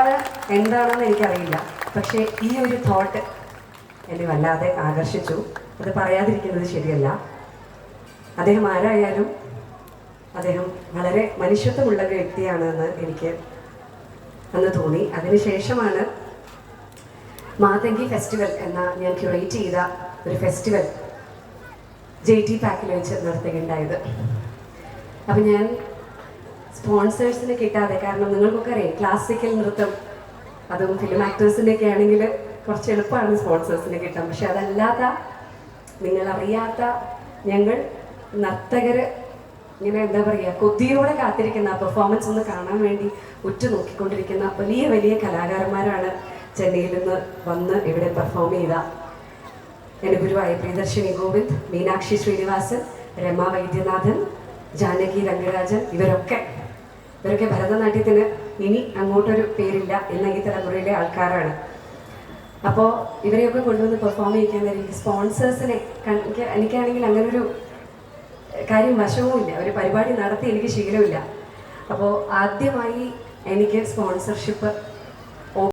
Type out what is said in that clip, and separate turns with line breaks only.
അത് എന്താണെന്ന് എനിക്കറിയില്ല. പക്ഷേ ഈ ഒരു തോട്ട് എന്നെ വല്ലാതെ ആകർഷിച്ചു. അത് പറയാതിരിക്കുന്നത് ശരിയല്ല. അദ്ദേഹം ആരായാലും അദ്ദേഹം വളരെ മനുഷ്യത്വമുള്ള ഒരു വ്യക്തിയാണെന്ന് എനിക്ക് അന്ന് തോന്നി. അതിനുശേഷമാണ് മാതങ്കി ഫെസ്റ്റിവൽ എന്ന ഞാൻ ക്യൂറേറ്റ് ചെയ്ത ഒരു ഫെസ്റ്റിവൽ ജെ ടി പാക്കിൽ വെച്ച് നടത്തുകയുണ്ടായത് അപ്പം ഞാൻ സ്പോൺസേഴ്സിനെ കിട്ടാതെ. കാരണം നിങ്ങൾക്കൊക്കെ അറിയാം ക്ലാസിക്കൽ നൃത്തം അതും ഫിലിം ആക്ടേഴ്സിന്റെ ഒക്കെ ആണെങ്കിൽ കുറച്ച് എളുപ്പമാണ് സ്പോൺസേഴ്സിന് കിട്ടാൻ. പക്ഷെ അതല്ലാത്ത നിങ്ങൾ അറിയാത്ത ഞങ്ങൾ നർത്തകർ ഇങ്ങനെ എന്താ പറയുക കൊതിയോടെ കാത്തിരിക്കുന്ന പെർഫോമൻസ് ഒന്ന് കാണാൻ വേണ്ടി ഉറ്റുനോക്കിക്കൊണ്ടിരിക്കുന്ന വലിയ വലിയ കലാകാരന്മാരാണ് ചെന്നൈയിൽ നിന്ന് വന്ന് ഇവിടെ പെർഫോം ചെയ്ത എന്റെ ഗുരുവായ പ്രിയദർശിനി ഗോവിന്ദ് മീനാക്ഷി ശ്രീനിവാസൻ രമ വൈദ്യനാഥൻ ജാനകി രംഗരാജൻ ഇവരൊക്കെ ഇവരൊക്കെ ഭരതനാട്യത്തിന് ഇനി അങ്ങോട്ടൊരു പേരില്ല എന്ന ഈ തലമുറയിലെ ആൾക്കാരാണ്. അപ്പോൾ ഇവരെയൊക്കെ കൊണ്ടുവന്ന് പെർഫോം ചെയ്യിക്കാൻ എനിക്ക് സ്പോൺസേഴ്സിനെ എനിക്ക് എനിക്കാണെങ്കിൽ അങ്ങനൊരു കാര്യം വശവുമില്ല. ഒരു പരിപാടി നടത്തി എനിക്ക് ശീലമില്ല. അപ്പോൾ ആദ്യമായി എനിക്ക് സ്പോൺസർഷിപ്പ്